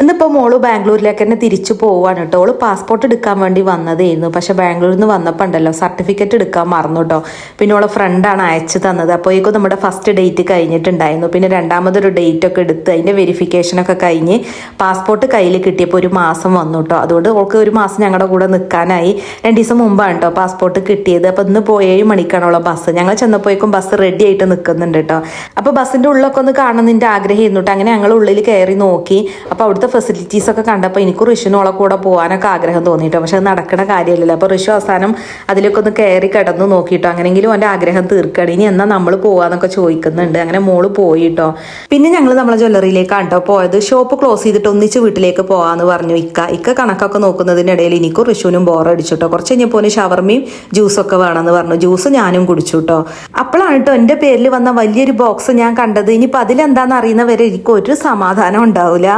ഇന്നിപ്പോൾ മോൾ ബാംഗ്ലൂരിലേക്ക് തന്നെ തിരിച്ചു പോവാണ് കേട്ടോ. ഓൾ പാസ്പോർട്ട് എടുക്കാൻ വേണ്ടി വന്നതായിരുന്നു പക്ഷെ ബാംഗ്ലൂരിൽ നിന്ന് വന്നപ്പോൾ ഉണ്ടല്ലോ സർട്ടിഫിക്കറ്റ് എടുക്കാൻ മറന്നു കേട്ടോ. പിന്നെ ഓളെ ഫ്രണ്ടാണ് അയച്ചു തന്നത്. അപ്പോഴേക്കും നമ്മുടെ ഫസ്റ്റ് ഡേറ്റ് കഴിഞ്ഞിട്ടുണ്ടായിരുന്നു. പിന്നെ രണ്ടാമതൊരു ഡേറ്റ് ഒക്കെ എടുത്ത് അതിന്റെ വെരിഫിക്കേഷനൊക്കെ കഴിഞ്ഞ് പാസ്പോർട്ട് കയ്യിൽ കിട്ടിയപ്പോൾ ഒരു മാസം വന്നു കേട്ടോ. അതുകൊണ്ട് ഓൾക്ക് ഒരു മാസം ഞങ്ങളുടെ കൂടെ നിൽക്കാനായി രണ്ട് ദിവസം മുമ്പാണ് കേട്ടോ പാസ്പോർട്ട് കിട്ടിയത്. അപ്പോൾ ഇന്ന് പോയി ഏഴ് മണിക്കാണുള്ള ബസ് ഞങ്ങൾ ചെന്നപ്പോഴേക്കും ബസ് റെഡി ആയിട്ട് നിൽക്കുന്നുണ്ട് കേട്ടോ. അപ്പോൾ ബസ്സിന്റെ ഉള്ളൊക്കെ ഒന്ന് കാണുന്നതിന്റെ ആഗ്രഹമായിരുന്നു കേട്ടോ. അങ്ങനെ ഞങ്ങൾ ഉള്ളിൽ കയറി നോക്കി. അപ്പോൾ അവിടുത്തെ ഫെസിലിറ്റീസ് ഒക്കെ കണ്ടപ്പോൾ എനിക്ക് ഋഷുനോളെ കൂടെ പോകാനൊക്കെ ആഗ്രഹം തോന്നിയിട്ടോ. പക്ഷെ നടക്കണ കാര്യമില്ലല്ലോ. അപ്പോൾ ഋഷു അവസാനം അതിലൊക്കെ ഒന്ന് കയറി കിടന്ന് നോക്കിയിട്ടോ അങ്ങനെങ്കിലും എന്റെ ആഗ്രഹം തീർക്കണം. ഇനി എന്നാൽ നമ്മൾ പോകാന്നൊക്കെ ചോദിക്കുന്നുണ്ട്. അങ്ങനെ മോൾ പോയിട്ടോ. പിന്നെ ഞങ്ങൾ നമ്മളെ ജ്വല്ലറിയിലേക്കാണ് കേട്ടോ പോയത്. ഷോപ്പ് ക്ലോസ് ചെയ്തിട്ട് ഒന്നിച്ച് വീട്ടിലേക്ക് പോകാന്ന് പറഞ്ഞു ഇക്ക. ഇക്ക കണക്കൊക്കെ നോക്കുന്നതിനിടയിൽ എനിക്കും ഋഷുവിനും ബോറടിച്ചിട്ടോ കുറച്ച് കഴിഞ്ഞപ്പോൾ ഷവർമയും ജ്യൂസൊക്കെ വേണമെന്ന് പറഞ്ഞു. ജ്യൂസ് ഞാനും കുടിച്ചു കേട്ടോ അപ്പോഴാണ് കേട്ടോ എന്റെ പേരിൽ വന്ന വലിയൊരു ബോക്സ് ഞാൻ കണ്ടത്. ഇനിയിപ്പോൾ അതിലെന്താണെന്ന് അറിയുന്നവരെ എനിക്ക് ഒരു സമാധാനം ഉണ്ടാവില്ല